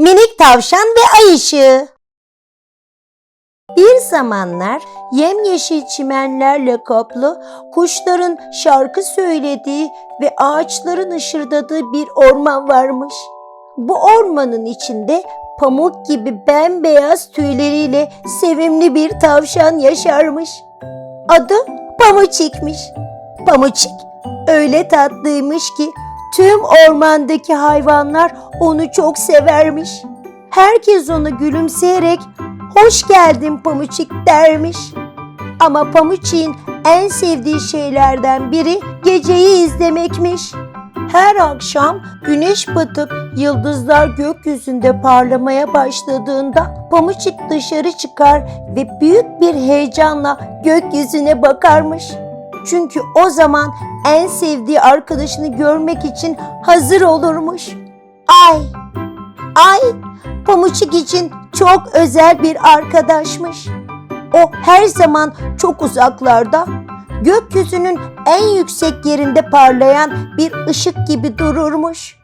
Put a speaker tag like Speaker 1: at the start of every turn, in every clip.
Speaker 1: Minik tavşan ve ay ışığı. Bir zamanlar yemyeşil çimenlerle kaplı, kuşların şarkı söylediği ve ağaçların ışırdadığı bir orman varmış. Bu ormanın içinde pamuk gibi bembeyaz tüyleriyle sevimli bir tavşan yaşarmış. Adı Pamuçik'miş. Pamuçik öyle tatlıymış ki tüm ormandaki hayvanlar onu çok severmiş. Herkes ona gülümseyerek hoş geldin Pamuçik dermiş. Ama Pamuçik'in en sevdiği şeylerden biri geceyi izlemekmiş. Her akşam güneş batıp yıldızlar gökyüzünde parlamaya başladığında Pamuçik dışarı çıkar ve büyük bir heyecanla gökyüzüne bakarmış. Çünkü o zaman en sevdiği arkadaşını görmek için hazır olurmuş. Ay, ay Pamuçik için çok özel bir arkadaşmış. O her zaman çok uzaklarda, gökyüzünün en yüksek yerinde parlayan bir ışık gibi dururmuş.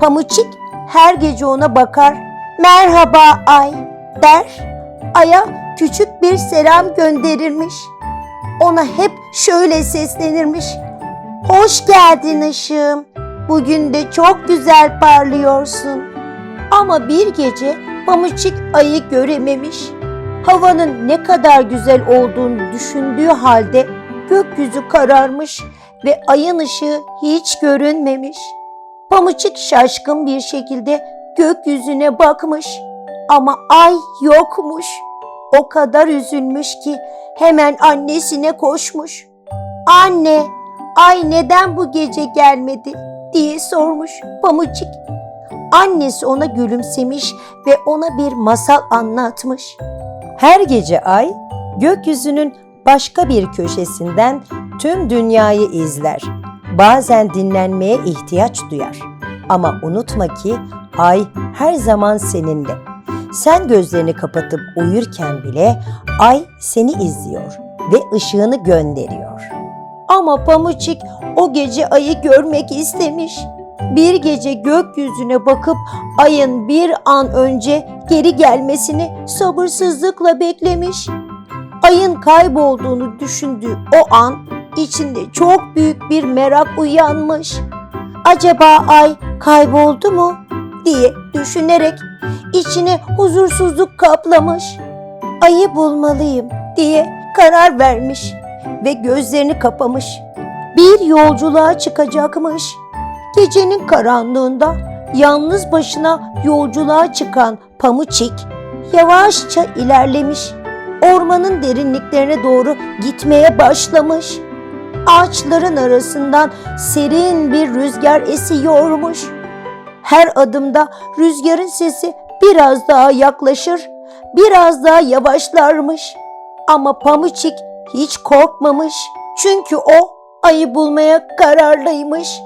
Speaker 1: Pamuçik her gece ona bakar, merhaba ay der, aya küçük bir selam gönderirmiş. Ona hep şöyle seslenirmiş. Hoş geldin ışığım, bugün de çok güzel parlıyorsun. Ama bir gece Pamuçik ayı görememiş. Havanın ne kadar güzel olduğunu düşündüğü halde gökyüzü kararmış ve ayın ışığı hiç görünmemiş. Pamuçik şaşkın bir şekilde gökyüzüne bakmış ama ay yokmuş. O kadar üzülmüş ki hemen annesine koşmuş. Anne, ay neden bu gece gelmedi diye sormuş Pamuçik. Annesi ona gülümsemiş ve ona bir masal anlatmış. Her gece ay gökyüzünün başka bir köşesinden tüm dünyayı izler. Bazen dinlenmeye ihtiyaç duyar. Ama unutma ki ay her zaman seninle. Sen gözlerini kapatıp uyurken bile ay seni izliyor ve ışığını gönderiyor. Ama Pamuçik o gece ayı görmek istemiş. Bir gece gökyüzüne bakıp ayın bir an önce geri gelmesini sabırsızlıkla beklemiş. Ayın kaybolduğunu düşündüğü o an içinde çok büyük bir merak uyanmış. Acaba ay kayboldu mu diye düşünerek içine huzursuzluk kaplamış. Ayı bulmalıyım diye karar vermiş ve gözlerini kapamış. Bir yolculuğa çıkacakmış. Gecenin karanlığında yalnız başına yolculuğa çıkan Pamuçik yavaşça ilerlemiş. Ormanın derinliklerine doğru gitmeye başlamış. Ağaçların arasından serin bir rüzgar esiyormuş. Her adımda rüzgarın sesi biraz daha yaklaşır, biraz daha yavaşlarmış. Ama Pamuçik hiç korkmamış. Çünkü o ayı bulmaya kararlıymış.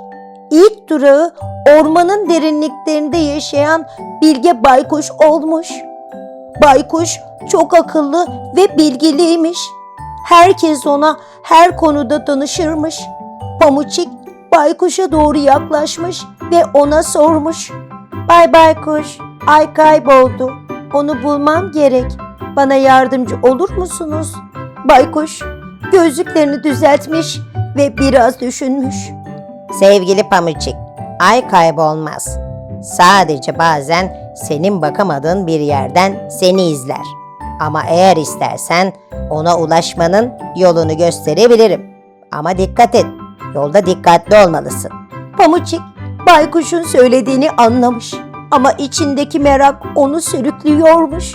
Speaker 1: İlk durağı ormanın derinliklerinde yaşayan Bilge Baykuş olmuş. Baykuş çok akıllı ve bilgiliymiş. Herkes ona her konuda danışırmış. Pamuçik Baykuş'a doğru yaklaşmış ve ona sormuş. Bay Baykuş, ay kayboldu. Onu bulmam gerek. Bana yardımcı olur musunuz? Baykuş gözlüklerini düzeltmiş ve biraz düşünmüş.
Speaker 2: Sevgili Pamuçik, ay kaybolmaz. Sadece bazen senin bakamadığın bir yerden seni izler. Ama eğer istersen ona ulaşmanın yolunu gösterebilirim. Ama dikkat et, yolda dikkatli olmalısın.
Speaker 1: Pamuçik baykuşun söylediğini anlamış ama içindeki merak onu sürüklüyormuş.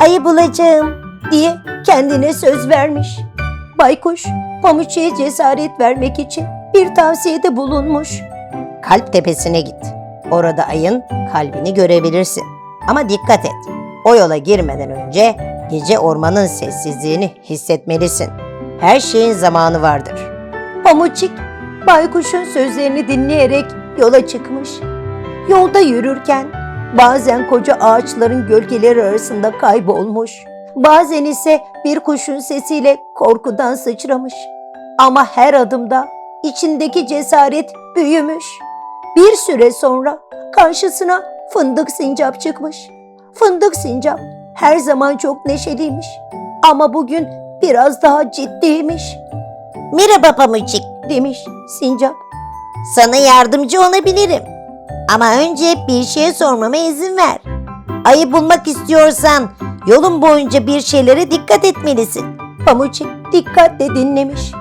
Speaker 1: Ayı bulacağım diye kendine söz vermiş. Baykuş Pamuçik'e cesaret vermek için bir tavsiyede bulunmuş.
Speaker 2: Kalp tepesine git. Orada ayın kalbini görebilirsin. Ama dikkat et. O yola girmeden önce gece ormanın sessizliğini hissetmelisin. Her şeyin zamanı vardır.
Speaker 1: Pamuçik baykuşun sözlerini dinleyerek yola çıkmış. Yolda yürürken bazen koca ağaçların gölgeleri arasında kaybolmuş. Bazen ise bir kuşun sesiyle korkudan sıçramış. Ama her adımda içindeki cesaret büyümüş. Bir süre sonra karşısına Fındık sincap çıkmış. Fındık sincap her zaman çok neşeliymiş. Ama bugün biraz daha ciddiymiş
Speaker 2: Merhaba Pamukçik.
Speaker 1: demiş sincap.
Speaker 2: Sana yardımcı olabilirim. Ama önce bir şey sormama izin ver. Ayı bulmak istiyorsan yolun boyunca bir şeylere dikkat etmelisin.
Speaker 1: Pamuçik dikkatle dinlemiş.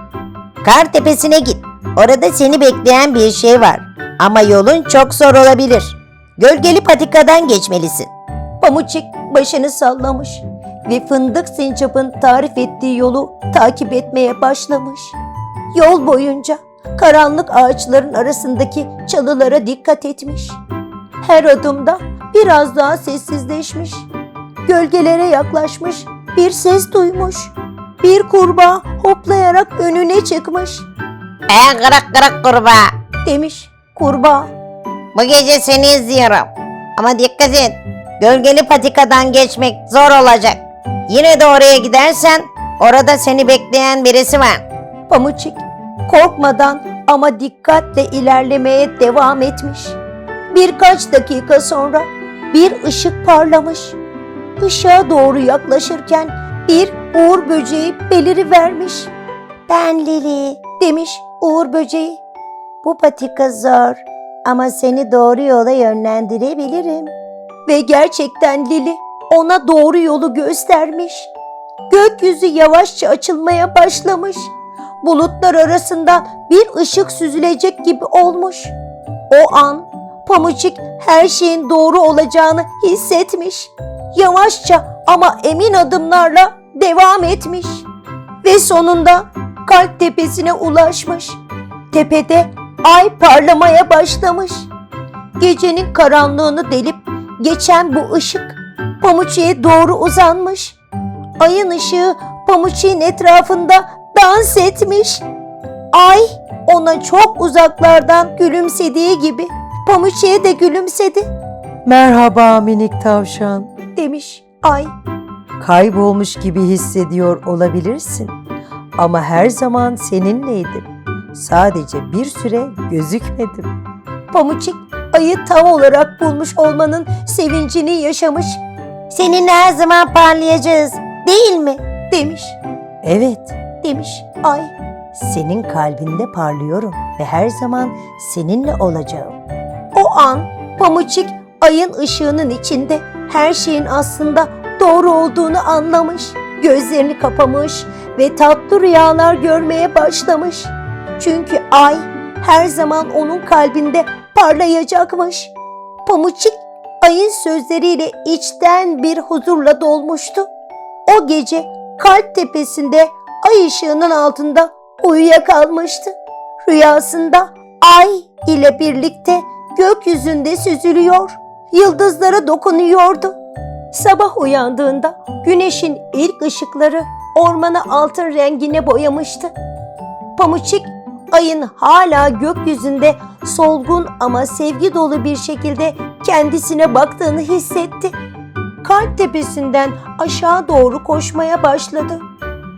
Speaker 2: Kar tepesine git. Orada seni bekleyen bir şey var. Ama yolun çok zor olabilir. Gölgeli patikadan geçmelisin.
Speaker 1: Pamuçik başını sallamış ve fındık sincapın tarif ettiği yolu takip etmeye başlamış. Yol boyunca karanlık ağaçların arasındaki çalılara dikkat etmiş. Her adımda biraz daha sessizleşmiş. Gölgelere yaklaşmış, bir ses duymuş. Bir kurbağa hoplayarak önüne çıkmış.
Speaker 2: Ey kırak kırak kurbağa.
Speaker 1: Demiş kurbağa.
Speaker 2: Bu gece seni izliyorum. Ama dikkat et. Gölgeli patikadan geçmek zor olacak. Yine de oraya gidersen orada seni bekleyen birisi var.
Speaker 1: Pamuçik korkmadan ama dikkatle ilerlemeye devam etmiş. Birkaç dakika sonra bir ışık parlamış. Işığa doğru yaklaşırken bir uğur böceği belirivermiş.
Speaker 2: Ben Lili.
Speaker 1: Demiş uğur böceği.
Speaker 2: Bu patika zor ama seni doğru yola yönlendirebilirim.
Speaker 1: Ve gerçekten Lili ona doğru yolu göstermiş. Gökyüzü yavaşça açılmaya başlamış. Bulutlar arasından bir ışık süzülecek gibi olmuş. O an Pamuçik her şeyin doğru olacağını hissetmiş. Yavaşça ama emin adımlarla devam etmiş. Ve sonunda kalp tepesine ulaşmış. Tepede ay parlamaya başlamış. Gecenin karanlığını delip geçen bu ışık Pamuçi'ye doğru uzanmış. Ayın ışığı Pamuçi'nin etrafında dans etmiş. Ay ona çok uzaklardan gülümsediği gibi Pamuçi'ye de gülümsedi
Speaker 3: Merhaba minik tavşan.
Speaker 1: Demiş Ay.
Speaker 3: Kaybolmuş gibi hissediyor olabilirsin. Ama her zaman seninleydim. Sadece bir süre gözükmedim.
Speaker 1: Pamuçik ayı tam olarak bulmuş olmanın sevincini yaşamış
Speaker 2: Seninle her zaman parlayacağız. Değil mi?
Speaker 1: demiş
Speaker 3: Evet,
Speaker 1: demiş Ay.
Speaker 3: senin kalbinde parlıyorum ve her zaman seninle olacağım.
Speaker 1: O an Pamuçik ayın ışığının içinde her şeyin aslında doğru olduğunu anlamış. Gözlerini kapamış ve tatlı rüyalar görmeye başlamış. Çünkü ay her zaman onun kalbinde parlayacakmış. Pamuçik ayın sözleriyle içten bir huzurla dolmuştu. O gece kalp tepesinde ay ışığının altında uyuyakalmıştı. Rüyasında ay ile birlikte gökyüzünde süzülüyor, yıldızlara dokunuyordu. Sabah uyandığında güneşin ilk ışıkları ormanı altın rengine boyamıştı. Pamuçik ayın hala gökyüzünde solgun ama sevgi dolu bir şekilde kendisine baktığını hissetti. Kalp tepesinden aşağı doğru koşmaya başladı.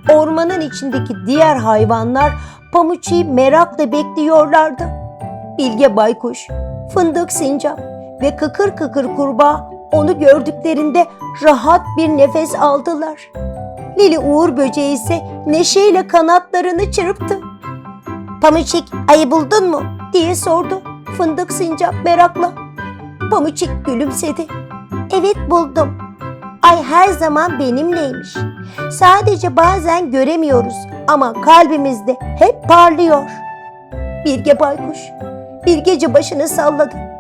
Speaker 1: Ormanın içindeki diğer hayvanlar Pamuçi'yi merakla bekliyorlardı. Bilge Baykuş, Fındık Sincap ve Kıkır Kıkır Kurbağa onu gördüklerinde rahat bir nefes aldılar. Lili Uğur Böceği ise neşeyle kanatlarını çırptı.
Speaker 2: Pamukçik ayı buldun mu?
Speaker 1: diye sordu Fındık Sincap merakla. Pamuçik gülümsedi. Evet buldum. Ay her zaman benimleymiş. Sadece bazen göremiyoruz ama kalbimizde hep parlıyor. Bilge Baykuş, Bilgece başını salladı.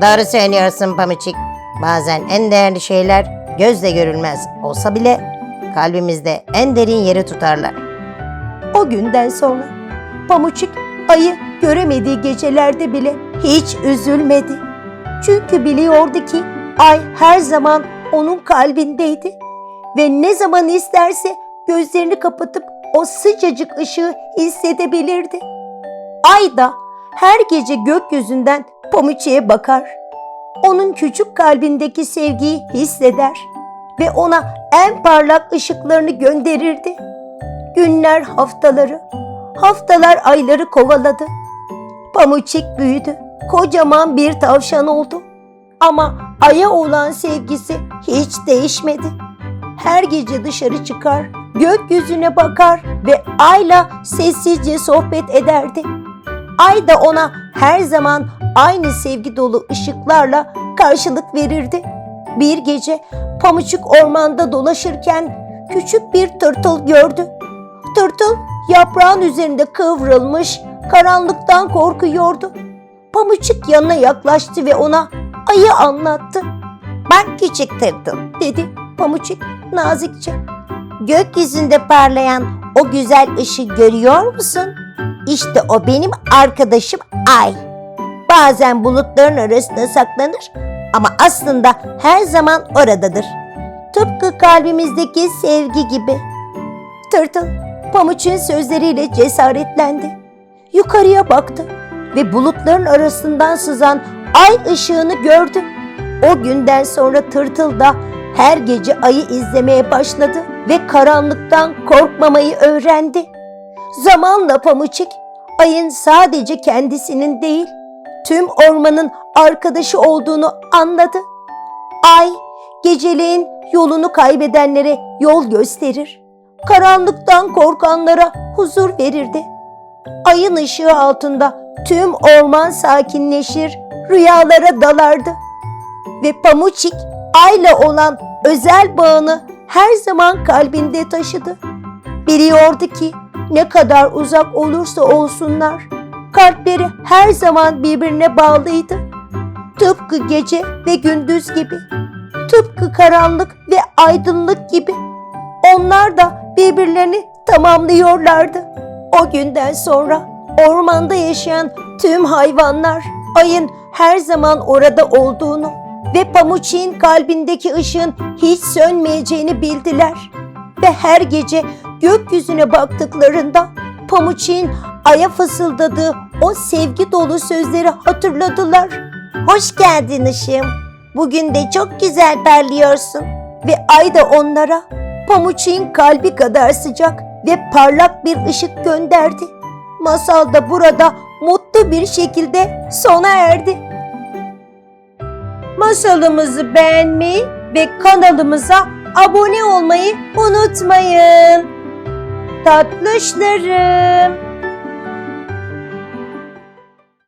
Speaker 2: Doğru söylüyorsun Pamukçik. Bazen en değerli şeyler gözle görülmez olsa bile kalbimizde en derin yeri tutarlar.
Speaker 1: O günden sonra Pamuçik ayı göremediği gecelerde bile hiç üzülmedi. Çünkü biliyordu ki ay her zaman onun kalbindeydi ve ne zaman isterse gözlerini kapatıp o sıcacık ışığı hissedebilirdi. Ay da her gece gökyüzünden Pamuçik'e bakar. Onun küçük kalbindeki sevgiyi hisseder ve ona en parlak ışıklarını gönderirdi. Günler haftaları, haftalar ayları kovaladı. Pamuçik büyüdü, kocaman bir tavşan oldu. Ama Ay'a olan sevgisi hiç değişmedi. Her gece dışarı çıkar, gökyüzüne bakar ve Ay'la sessizce sohbet ederdi. Ay da ona her zaman aynı sevgi dolu ışıklarla karşılık verirdi. Bir gece Pamuçuk ormanda dolaşırken küçük bir tırtıl gördü. Tırtıl yaprağın üzerinde kıvrılmış, karanlıktan korkuyordu. Pamuçuk yanına yaklaştı ve ona ayı anlattı.
Speaker 2: Bak küçük tırtıl.
Speaker 1: Dedi Pamuçuk nazikçe.
Speaker 2: Gökyüzünde parlayan o güzel ışığı görüyor musun? İşte o benim arkadaşım Ay. Bazen bulutların arasında saklanır ama aslında her zaman oradadır. Tıpkı kalbimizdeki sevgi gibi.
Speaker 1: Tırtıl Pamuçuk'un sözleriyle cesaretlendi. Yukarıya baktı ve bulutların arasından sızan ay ışığını gördü. O günden sonra tırtıl da her gece ayı izlemeye başladı ve karanlıktan korkmamayı öğrendi. Zamanla Pamuçuk ayın sadece kendisinin değil, tüm ormanın arkadaşı olduğunu anladı. Ay geceleyin yolunu kaybedenlere yol gösterir. Karanlıktan korkanlara huzur verirdi. Ayın ışığı altında tüm orman sakinleşir, rüyalara dalardı. Ve Pamuçik ayla olan özel bağını her zaman kalbinde taşıdı. Biliyordu ki ne kadar uzak olursa olsunlar, kalpleri her zaman birbirine bağlıydı. Tıpkı gece ve gündüz gibi, tıpkı karanlık ve aydınlık gibi. Onlar da birbirlerini tamamlıyorlardı. O günden sonra ormanda yaşayan tüm hayvanlar ayın her zaman orada olduğunu ve Pamuçik'in kalbindeki ışığın hiç sönmeyeceğini bildiler. Ve her gece gökyüzüne baktıklarında Pamuçik'in aya fısıldadığı o sevgi dolu sözleri hatırladılar.
Speaker 2: Hoş geldin ışığım. Bugün de çok güzel parlıyorsun.
Speaker 1: Ve ay da onlara Pamuçik'in kalbi kadar sıcak ve parlak bir ışık gönderdi. Masal da burada mutlu bir şekilde sona erdi. Masalımızı beğenmeyi ve kanalımıza abone olmayı unutmayın. Tatlışlarım.